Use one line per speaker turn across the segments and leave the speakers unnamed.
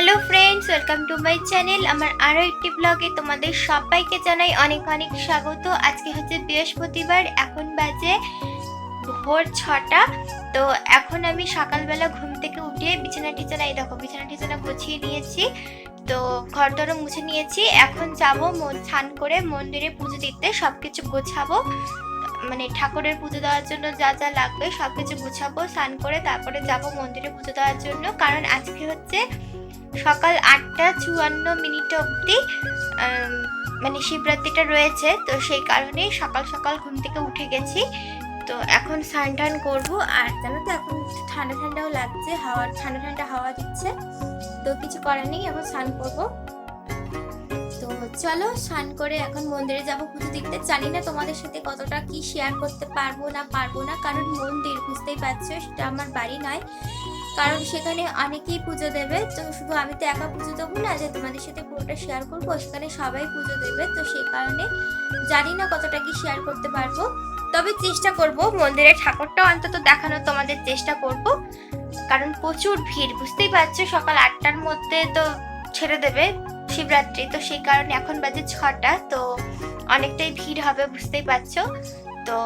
Hello friends welcome to my channel আমার আরও একটি ব্লগে তোমাদের সবাইকে জানাই অনেক অনেক স্বাগত। আজকে হচ্ছে বৃহস্পতিবার, এখন বাজে ভোর ছটা। তো এখন আমি সকালবেলা ঘুম থেকে উঠে বিছানা টিছানা, এই দেখো বিছানা টিছানা গুছিয়ে নিয়েছি। তো ঘর দরও মুছে নিয়েছি। এখন যাব স্নান করে মন্দিরে পুজো দিতে সব কিছু গোছাবো। মানে ঠাকুরের পুজো দেওয়ার জন্য যা যা লাগবে সব কিছু গুছাবো, স্নান করে তারপরে যাব মন্দিরে পুজো দেওয়ার জন্য। কারণ আজকে হচ্ছে সকাল আটটা চুয়ান্ন মিনিট অবধি মানে শিবরাত্রিটা রয়েছে, তো সেই কারণে সকাল সকাল ঘুম থেকে উঠে গেছি। তো এখন স্নান টান করব, আর জানো তো এখন ঠান্ডা ঠান্ডাও লাগছে, হাওয়া, ঠান্ডা ঠান্ডা হাওয়া দিচ্ছে, তো কিছু করার নেই, এখন স্নান করব। তো চলো স্নান করে এখন মন্দিরে যাব, পুজো দিতে। জানি না তোমাদের সাথে কতটা কি শেয়ার করতে পারব না পারব না, কারণ মন্দির, বুঝতেই পারছ, সেটা আমার বাড়ি নয়। কারণ সেখানে অনেকেই পুজো দেবে। তো শুধু আমি তো একা পুজো দেবো না, যে তোমাদের সাথে পুরোটা শেয়ার করব, সেখানে সবাই পুজো দেবে। তো সেই কারণে জানি না কতটা কি শেয়ার করতে পারব। তবে চেষ্টা করব, মন্দিরের ঠাকুরটাও অন্তত দেখানোর তোমাদের চেষ্টা করব। কারণ প্রচুর ভিড়, বুঝতেই পারছ? সকাল আটটার মধ্যে তো ছেড়ে দেবে শিবরাত্রি। তো সেই কারণে এখন বাজে ছটা, তো অনেকটাই ভিড় হবে, বুঝতেই পারছ? তো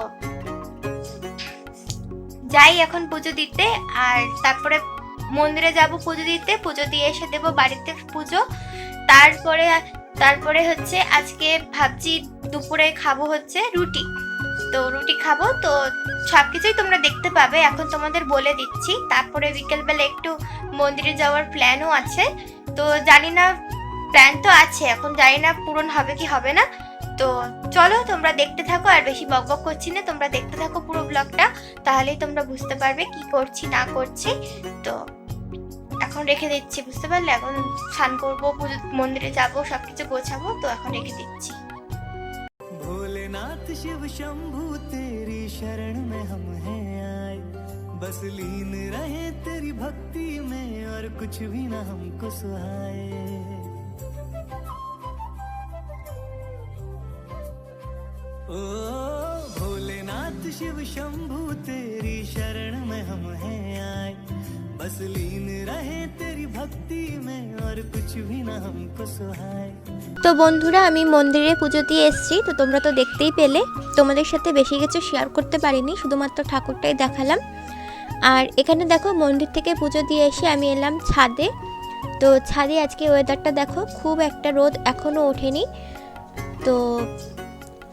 যাই এখন পুজো দিতে, আর তারপরে মন্দিরে যাব পুজো দিতে, পুজো দিয়ে এসে দেবো বাড়িতে পুজো। তারপরে তারপরে হচ্ছে আজকে ভাবছি দুপুরে খাব হচ্ছে রুটি। তো রুটি খাব, তো সব কিছুই তোমরা দেখতে পাবে, এখন তোমাদের বলে দিচ্ছি। তারপরে বিকেলবেলা একটু মন্দিরে যাওয়ার প্ল্যানও আছে। তো জানি না প্ল্যান তো আছে, এখন জানি না পূরণ হবে কি হবে না। তো চলো তোমরা দেখতে থাকো, আর বেশি বক বক করছি না, তোমরা দেখতে থাকো পুরো ব্লগটা তাহলেই তোমরা বুঝতে পারবে কি করছি, না করছি। তো এখন রেখে দিচ্ছি বুঝতে পারলে এখন স্নান করবো পুজো মন্দিরে যাবো সবকিছু গোছাবো তো এখন রেখে দিচ্ছি
भोलेनाथ शिव शंभु तेरी शरण में हम हैं आए बस लीन रहे तेरी भक्ति में और कुछ भी ना हमको सुहाए ओ भोलेनाथ शिव शंभु तेरी शरण में हम हैं आए बस लीन रहे तेरी भक्ति में और कुछ भी ना हमको सुहाए
তো বন্ধুরা আমি মন্দিরে পুজো দিয়ে এসেছি তো তোমরা তো দেখতেই পেলে তোমাদের সাথে বেশি কিছু শেয়ার করতে পারিনি শুধুমাত্র ঠাকুরটাই দেখালাম আর এখানে দেখো মন্দির থেকে পুজো দিয়ে এসে আমি এলাম ছাদে তো ছাদে আজকে ওয়েদারটা দেখো খুব একটা রোদ এখনও ওঠেনি তো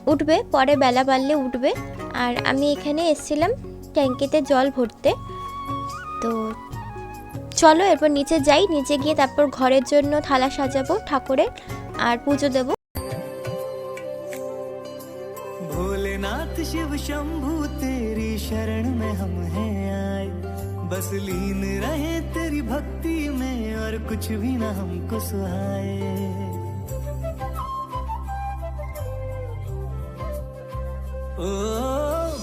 উঠবে পরে বেলা বাড়লে উঠবে আর আমি এখানে এসেছিলাম ট্যাঙ্কিতে জল ভরতে তো চলো এরপর নিচে যাই নিচে গিয়ে তারপর ঘরের জন্য থালা সাজাবো ঠাকুরের আর পুজো দেবো
भोलेनाथ शिव शंभु तेरी शरण में हम हैं आए बस लीन रहे तेरी भक्ति में और कुछ भी ना हमको सुहाए ओ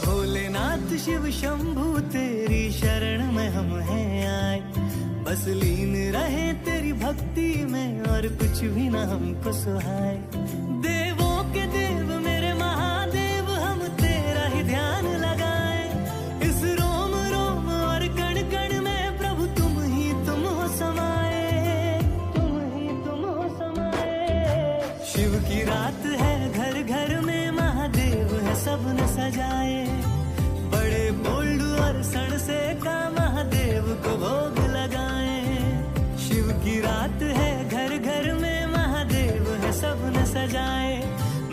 भोलेनाथ शिव शंभु तेरी शरण में हम हैं आए बस लीन रहे तेरी भक्ति में, और कुछ भी ना हमको सुहाए। देवों के देव, मेरे महादेव, हम तेरा ही ध्यान लगाए। इस रोम रोम और कण कण में प्रभु, तुम ही तुम हो समाए। तुम ही तुम हो समाए। शिव की रात है, घर घर में महादेव है, सब न सजाए। बड़े बोल्ड और सण से का महादेव को भोग सजाए।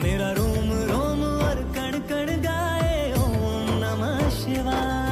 मेरा रोम रोम और कण कण गाए। ओम नमः शिवाय।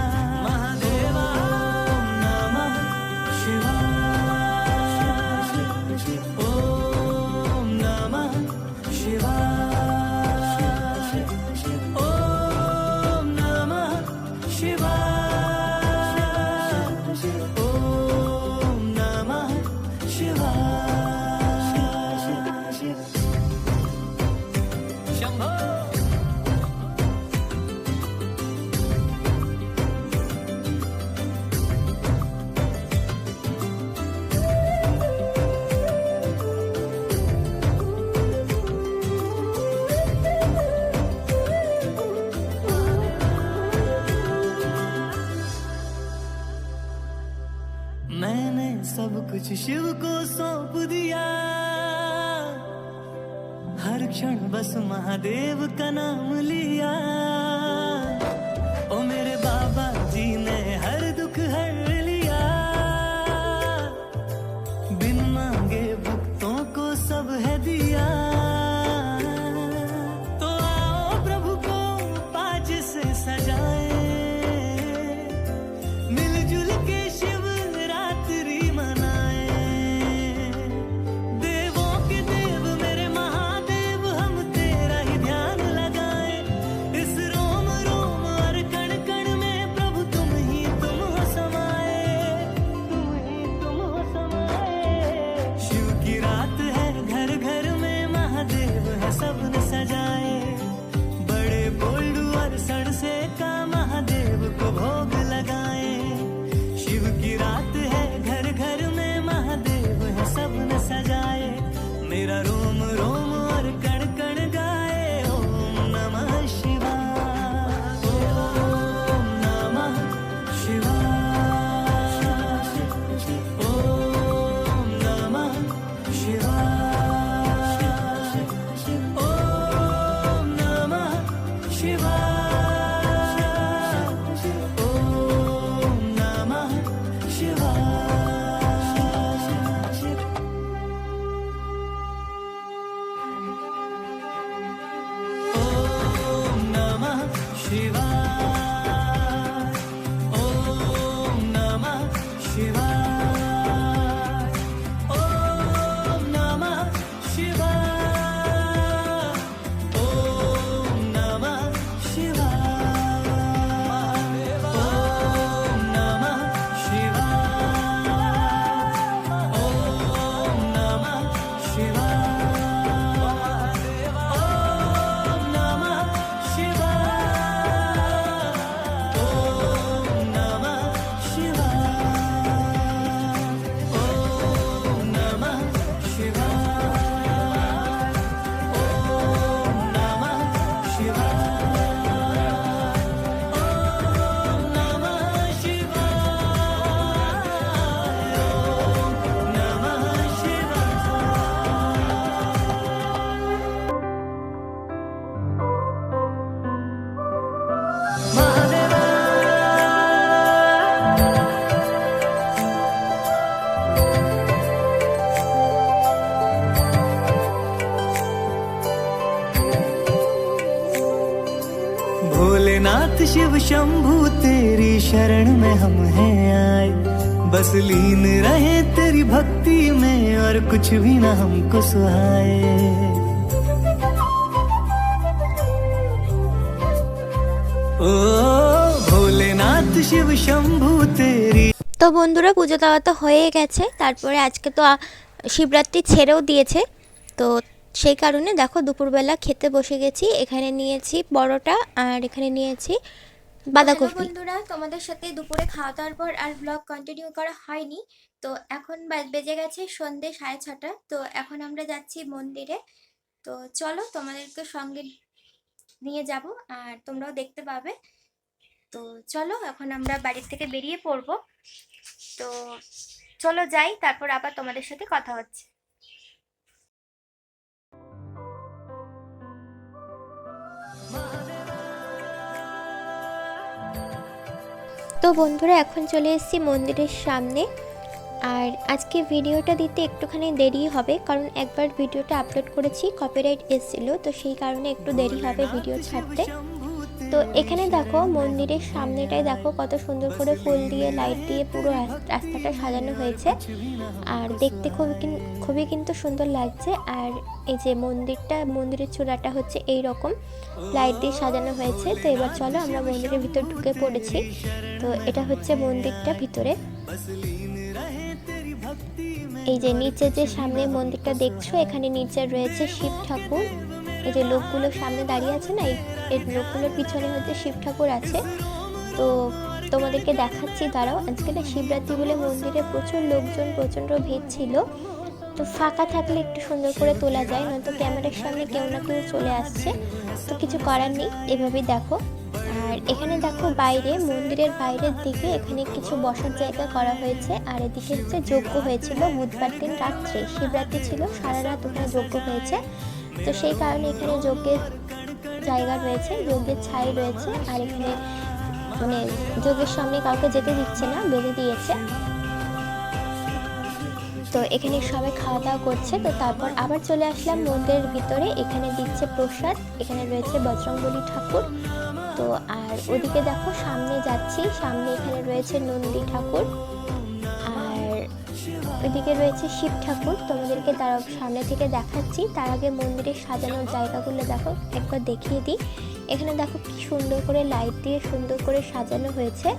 शिव को सौंप दिया। हर क्षण बस महादेव का नाम लिया। ओ मेरे बाबा भोलेनाथ शिव शंभु तेरी शरण में हम हैं आए बस लीन रहे तेरी भक्ति में और कुछ भी ना हमको सुहाए ओ भोलेनाथ शिव शंभु तेरी
তো বন্ধুরা পুজো দেওয়া তো হয়ে গেছে তারপরে আজকে তো আ, শিবরাত্রি ছেড়েও দিয়েছে তো সেই কারণে দেখো দুপুরবেলা খেতে বসে গেছি, এখানে নিয়েছি বড়টা আর এখানে নিয়েছি বাঁধাকপি। বন্ধুরা, তোমাদের সাথে দুপুরে খাওয়া দাওয়ার পর আর ব্লগ কন্টিনিউ করা হয়নি। তো এখন বেজে গেছে সন্ধে সাড়ে ছটা, তো এখন আমরা যাচ্ছি মন্দিরে। তো চলো তোমাদেরকে সঙ্গে নিয়ে যাব আর তোমরাও দেখতে পাবে। তো চলো, এখন আমরা বাড়ির থেকে বেরিয়ে পড়ব। তো চলো যাই, তারপর আবার তোমাদের সাথে কথা হচ্ছে। তো বন্ধুরা এখন চলে এসেছি মন্দিরের সামনে। আর আজকে ভিডিওটা দিতে একটুখানি দেরি হবে কারণ একবার ভিডিওটা আপলোড করেছি কপিরাইট এসেছিল তো সেই কারণে একটু দেরি হবে ভিডিও ছাড়তে। তো এখানে দেখো মন্দিরের সামনেটায় দেখো কত সুন্দর করে ফুল দিয়ে লাইট দিয়ে পুরো রাস- রাস্তাটা সাজানো হয়েছে। আর দেখতে খুবই খুবই কিন্তু সুন্দর লাগছে। আর এই যে মন্দিরটা, মন্দিরের চূড়াটা হচ্ছে এই রকম লাইট দিয়ে সাজানো হয়েছে। তো এবার চলো আমরা মন্দিরের ভিতর ঢুকে পড়েছি। তো এটা হচ্ছে মন্দিরটা ভিতরে। এই যে নিচে যে সামনে মন্দিরটা দেখছ, এখানে নিচে রয়েছে শিব ঠাকুর। এই যে লোকগুলো সামনে দাঁড়িয়ে আছে না এই লোকগুলোর পিছনে হচ্ছে শিব ঠাকুর আছে। তো তোমাদেরকে দেখাচ্ছি, দাঁড়াও। আজকে না শিবরাত্রি বলে মন্দিরে প্রচুর লোকজন, প্রচণ্ড ভিড় ছিল। তো ফাঁকা থাকলে একটু সুন্দর করে তোলা যায়, নয়তো ক্যামেরার সামনে কেউ না কেউ চলে আসছে। তো কিছু করার নেই, এভাবেই দেখো। আর এখানে দেখো বাইরে, মন্দিরের বাইরের দিকে এখানে কিছু বসার জায়গা করা হয়েছে। আর এদিকে হচ্ছে যজ্ঞ হয়েছিল বুধবার দিন রাত্রে। শিবরাত্রি ছিল, সারা রাত ওখানে যজ্ঞ হয়েছে। তো সেই কারণে এখানে যজ্ঞের জায়গা রয়েছে যজ্ঞের ছাই রয়েছে, আর এখানে মানে যজ্ঞের সামনে কাউকে যেতে দিচ্ছে না, বেঁধে দিয়েছে। তো এখানে সবাই খাওয়া দাওয়া করছে, তো তারপর আবার চলে আসলাম মন্দিরের ভিতরে, এখানে দিচ্ছে প্রসাদ, এখানে রয়েছে বজরংবলী ঠাকুর। তো আর ওদিকে দেখো, সামনে যাচ্ছি, সামনে এখানে রয়েছে নন্দী ঠাকুর। এদিকে রয়েছে শিব ঠাকুর। তোমাদেরকে তার সামনে থেকে দেখাচ্ছি। তার আগে মন্দিরের সাজানোর জায়গাগুলো দেখো, একবার দেখিয়ে দিই। এখানে দেখো কি সুন্দর করে লাইট দিয়ে সুন্দর করে সাজানো হয়েছে।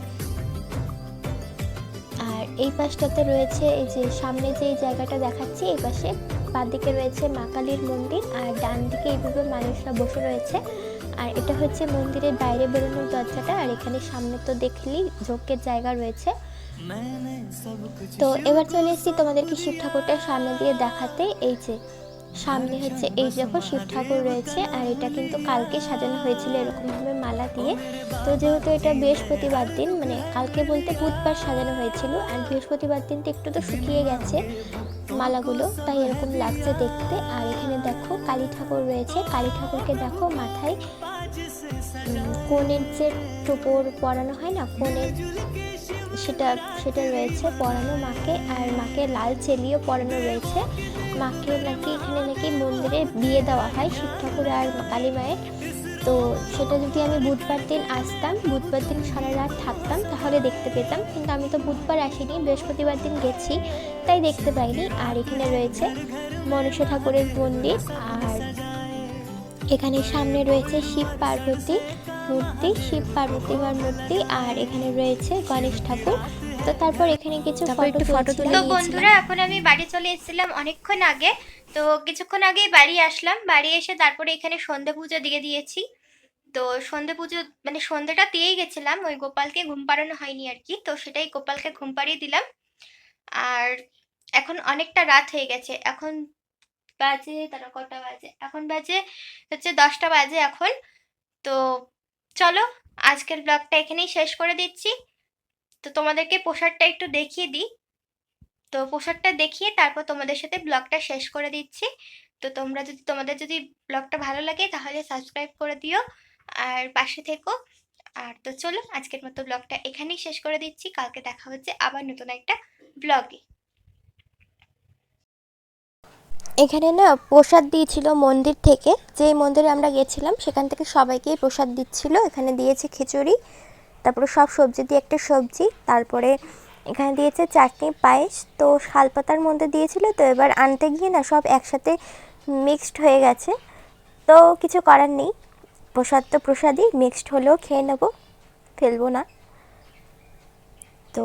আর এই পাশটাতে রয়েছে এই যে সামনে যে জায়গাটা দেখাচ্ছি, এই পাশে বাঁদিকে রয়েছে মা কালীর মন্দির আর ডান দিকে এইভাবে মানুষরা বসে রয়েছে। আর এটা হচ্ছে মন্দিরের বাইরে বেরোনোর দরজাটা। আর এখানে সামনে তো দেখলি ঝোঁকের জায়গা রয়েছে। তো এবার চলে এসেছি তোমাদেরকে শিব ঠাকুরটার সামনে দিয়ে দেখাতে। এই যে, সামনে হচ্ছে এই দেখো শিব ঠাকুর রয়েছে, আর এটা কিন্তু কালকে সাজানো হয়েছিল এরকমভাবে মালা দিয়ে। তো যেহেতু এটা বৃহস্পতিবার দিন মানে কালকে বলতে বুধবার সাজানো হয়েছিল, আর বৃহস্পতিবার দিন তো একটু তো শুকিয়ে গেছে মালাগুলো, তাই এরকম লাগছে দেখতে। আর এখানে দেখো কালী ঠাকুর রয়েছে, কালী ঠাকুরকে দেখো মাথায় কোণের যে টোপর পরানো হয় না, কোণের সেটা সেটা রয়েছে পরানো মাকে আর মাকে লাল চেলিও পরানো রয়েছে। মাকে নাকি এখানে নাকি মন্দিরে বিয়ে দেওয়া হয় শিব ঠাকুর আর কালী মায়ের। তো সেটা যদি আমি বুধবার দিন আসতাম, বুধবার দিন সারা রাত থাকতাম, তাহলে দেখতে পেতাম। কিন্তু আমি তো বুধবার আসিনি, বৃহস্পতিবার দিন গেছি, তাই দেখতে পাইনি। আর এখানে রয়েছে মনসা ঠাকুরের মন্দির, আর এখানে সামনে রয়েছে শিব পার্বতী। মূর্তি শিব পার্বতী মার মূর্তি আর এখানে রয়েছে গণেশ ঠাকুর। তো তারপর এখানে কিছু ফটো তুলে তো বন্ধুরা এখন আমি বাড়ি চলে এসেছিলাম অনেকক্ষণ আগে। তো কিছুক্ষণ আগেই বাড়ি আসলাম। বাড়ি এসে তারপরে এখানে সন্ধে পুজো দিয়ে দিয়েছি। তো সন্ধে পুজো মানে সন্ধেটা দিয়েই গেছিলাম। ওই গোপালকে ঘুম পাড়ানো হয়নি আর কি। তো সেটাই গোপালকে ঘুম পাড়িয়ে দিলাম। আর এখন অনেকটা রাত হয়ে গেছে। এখন বাজে তারা কটা বাজে? এখন বাজে হচ্ছে দশটা বাজে এখন। তো চলো, আজকের ব্লগটা এখানেই শেষ করে দিচ্ছি। তো তোমাদেরকে পোশাকটা একটু দেখিয়ে দিই। তো পোশাকটা দেখিয়ে তারপর তোমাদের সাথে ব্লগটা শেষ করে দিচ্ছি। তো তোমরা যদি, তোমাদের যদি ব্লগটা ভালো লাগে তাহলে সাবস্ক্রাইব করে দিও আর পাশে থেকো। আর তো চলো, আজকের মতো ব্লগটা এখানেই শেষ করে দিচ্ছি। কালকে দেখা হচ্ছে আবার নতুন একটা ব্লগে
এখানে না প্রসাদ দিয়েছিল মন্দির থেকে। যেই মন্দিরে আমরা গেছিলাম, সেখান থেকে সবাইকেই প্রসাদ দিচ্ছিল। এখানে দিয়েছে খিচুড়ি, তারপরে সব সবজি দিয়ে একটা সবজি, তারপরে এখানে দিয়েছে চাটনি, পায়েস। তো শালপাতার মধ্যে দিয়েছিল, তো এবার আনতে গিয়ে না সব একসাথে মিক্সড হয়ে গেছে। তো কিছু করার নেই। প্রসাদ তো প্রসাদই মিক্সড হলেও খেয়ে নেব, ফেলব না। তো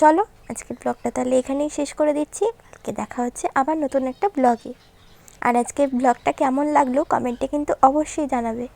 চলো, আজকের ব্লগটা তাহলে এখানেই শেষ করে দিচ্ছি। কালকে দেখা হচ্ছে আবার নতুন একটা ব্লগে। আর আজকে ব্লগটা কেমন লাগল কমেন্টে কিন্তু অবশ্যই জানাবে।